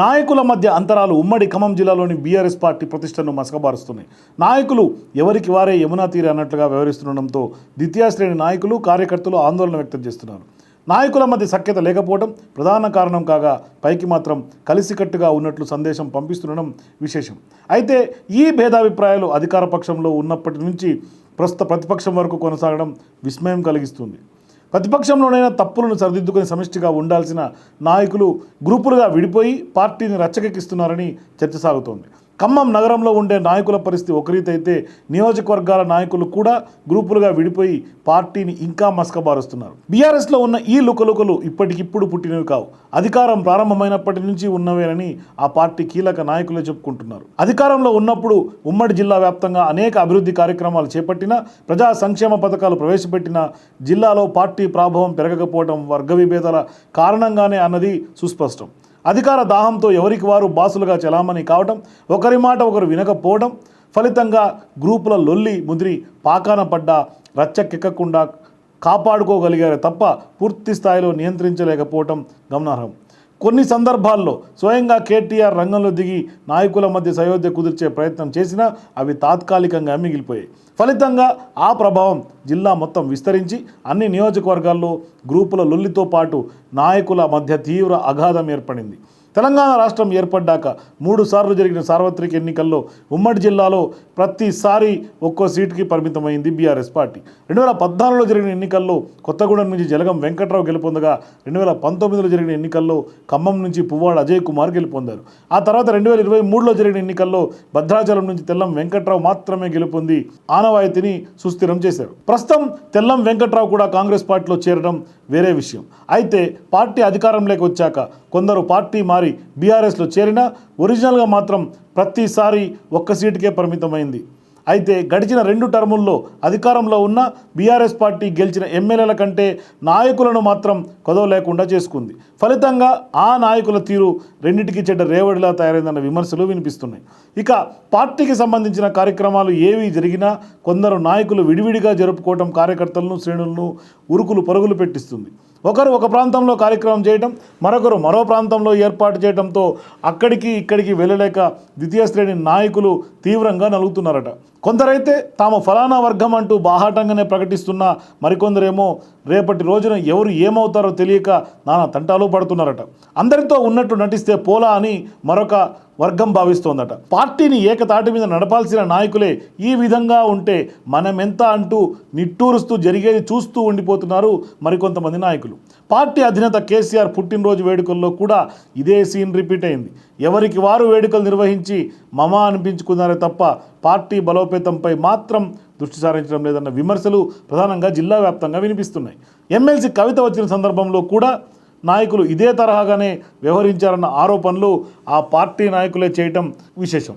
నాయకుల మధ్య అంతరాలు ఉమ్మడి ఖమ్మం జిల్లాలోని బీఆర్ఎస్ పార్టీ ప్రతిష్టను మసకబారుస్తున్నాయి. నాయకులు ఎవరికి వారే యమునా తీరే అన్నట్లుగా వ్యవహరిస్తుండడంతో ద్వితీయ శ్రేణి నాయకులు కార్యకర్తలు ఆందోళన వ్యక్తం చేస్తున్నారు. నాయకుల మధ్య సఖ్యత లేకపోవడం ప్రధాన కారణం కాగా పైకి మాత్రం కలిసికట్టుగా ఉన్నట్లు సందేశం పంపిస్తుండడం విశేషం. అయితే ఈ భేదాభిప్రాయాలు అధికార పక్షంలో ఉన్నప్పటి నుంచి ప్రస్తుత ప్రతిపక్షం వరకు కొనసాగడం విస్మయం కలిగిస్తుంది. ప్రతిపక్షంలోనైనా తప్పులను సరిదిద్దుకుని సమిష్టిగా ఉండాల్సిన నాయకులు గ్రూపులుగా విడిపోయి పార్టీని రచ్చకెక్కిస్తున్నారని చర్చ సాగుతోంది ఖమ్మం నగరంలో ఉండే నాయకుల పరిస్థితి ఒకరితైతే నియోజకవర్గాల నాయకులు కూడా గ్రూపులుగా విడిపోయి పార్టీని ఇంకా మసకబారుస్తున్నారు. బీఆర్ఎస్లో ఉన్న ఈ లుకలుకలు ఇప్పటికిప్పుడు పుట్టినవి కావు. అధికారం ప్రారంభమైనప్పటి నుంచి ఉన్నవేనని ఆ పార్టీ కీలక నాయకులే చెప్పుకుంటున్నారు. అధికారంలో ఉన్నప్పుడు ఉమ్మడి జిల్లా వ్యాప్తంగా అనేక అభివృద్ధి కార్యక్రమాలు చేపట్టిన ప్రజా సంక్షేమ పథకాలు ప్రవేశపెట్టిన జిల్లాలో పార్టీ ప్రాభవం పెరగకపోవడం వర్గ విభేదాల కారణంగానే అన్నది సుస్పష్టం. అధికార దాహంతో ఎవరికి వారు బాసులుగా చలామణి కావడం ఒకరి మాట ఒకరు వినకపోవడం ఫలితంగా గ్రూపుల లొల్లి ముదిరి పాకాన పడ్డ రచ్చకెక్కకుండా కాపాడుకోగలిగారే తప్ప పూర్తి స్థాయిలో నియంత్రించలేకపోవటం గమనార్హం. కొన్ని సందర్భాల్లో స్వయంగా కేటీఆర్ రంగంలో దిగి నాయకుల మధ్య సయోధ్య కుదిర్చే ప్రయత్నం చేసినా అవి తాత్కాలికంగా మిగిలిపోయాయి. ఫలితంగా ఆ ప్రభావం జిల్లా మొత్తం విస్తరించి అన్ని నియోజకవర్గాల్లో గ్రూపుల లొల్లితో పాటు నాయకుల మధ్య తీవ్ర అగాధం ఏర్పడింది. తెలంగాణ రాష్ట్రం ఏర్పడ్డాక మూడు సార్లు జరిగిన సార్వత్రిక ఎన్నికల్లో ఉమ్మడి జిల్లాలో ప్రతిసారి ఒక్కో సీటుకి పరిమితమైంది బీఆర్ఎస్ పార్టీ. రెండు వేల పద్నాలుగులో జరిగిన ఎన్నికల్లో కొత్తగూడెం నుంచి జలగం వెంకట్రావు గెలుపొందగా రెండు వేల పంతొమ్మిదిలో జరిగిన ఎన్నికల్లో ఖమ్మం నుంచి పువ్వాడ అజయ్ కుమార్ గెలుపొందారు. ఆ తర్వాత రెండు వేల ఇరవై మూడులో జరిగిన ఎన్నికల్లో భద్రాచలం నుంచి తెల్లం వెంకట్రావు మాత్రమే గెలుపొంది ఆనవాయితీని సుస్థిరం చేశారు. ప్రస్తుతం తెల్లం వెంకట్రావు కూడా కాంగ్రెస్ పార్టీలో చేరడం వేరే విషయం. అయితే పార్టీ అధికారంలోకి వచ్చాక కొందరు పార్టీ మారి బీఆర్ఎస్లో చేరినా ఒరిజినల్గా మాత్రం ప్రతిసారి ఒక్క సీటుకే పరిమితమైంది. అయితే గడిచిన రెండు టర్ముల్లో అధికారంలో ఉన్న బీఆర్ఎస్ పార్టీ గెలిచిన ఎమ్మెల్యేల కంటే నాయకులను మాత్రం కొదవ లేకుండా చేసుకుంది. ఫలితంగా ఆ నాయకుల తీరు రెండింటికి చెడ్డ రేవడిలా తయారైందన్న విమర్శలు వినిపిస్తున్నాయి. ఇక పార్టీకి సంబంధించిన కార్యక్రమాలు ఏవి జరిగినా కొందరు నాయకులు విడివిడిగా జరుపుకోవటం కార్యకర్తలను శ్రేణులను ఉరుకులు పరుగులు పెట్టిస్తుంది. ఒకరు ఒక ప్రాంతంలో కార్యక్రమం చేయటం మరొకరు మరో ప్రాంతంలో ఏర్పాటు చేయడంతో అక్కడికి ఇక్కడికి వెళ్ళలేక ద్వితీయ శ్రేణి నాయకులు తీవ్రంగా నలుగుతున్నారట. కొందరైతే తాము ఫలానా వర్గం అంటూ బాహాటంగానే ప్రకటిస్తున్న మరికొందరేమో రేపటి రోజున ఎవరు ఏమవుతారో తెలియక నానా తంటాలు పడుతున్నారట. అందరితో ఉన్నట్టు నటిస్తే పోలా అని మరొక వర్గం భావిస్తోందట. పార్టీని ఏకతాటి మీద నడపాల్సిన నాయకులే ఈ విధంగా ఉంటే మనమెంత అంటూ నిట్టూరుస్తూ జరిగేది చూస్తూ ఉండిపోతున్నారు మరికొంతమంది నాయకులు. పార్టీ అధినేత కేసీఆర్ పుట్టినరోజు వేడుకల్లో కూడా ఇదే సీన్ రిపీట్ అయింది. ఎవరికి వారు వేడుకలు నిర్వహించి మమ అనిపించుకున్నారే తప్ప పార్టీ బలోపేతంపై మాత్రం దృష్టి సారించడం లేదన్న విమర్శలు ప్రధానంగా జిల్లా వ్యాప్తంగా వినిపిస్తున్నాయి. ఎమ్మెల్సీ కవిత వచ్చిన సందర్భంలో కూడా నాయకులు ఇదే తరహాగానే వ్యవహరించారన్న ఆరోపణలు ఆ పార్టీ నాయకులే చేయటం విశేషం.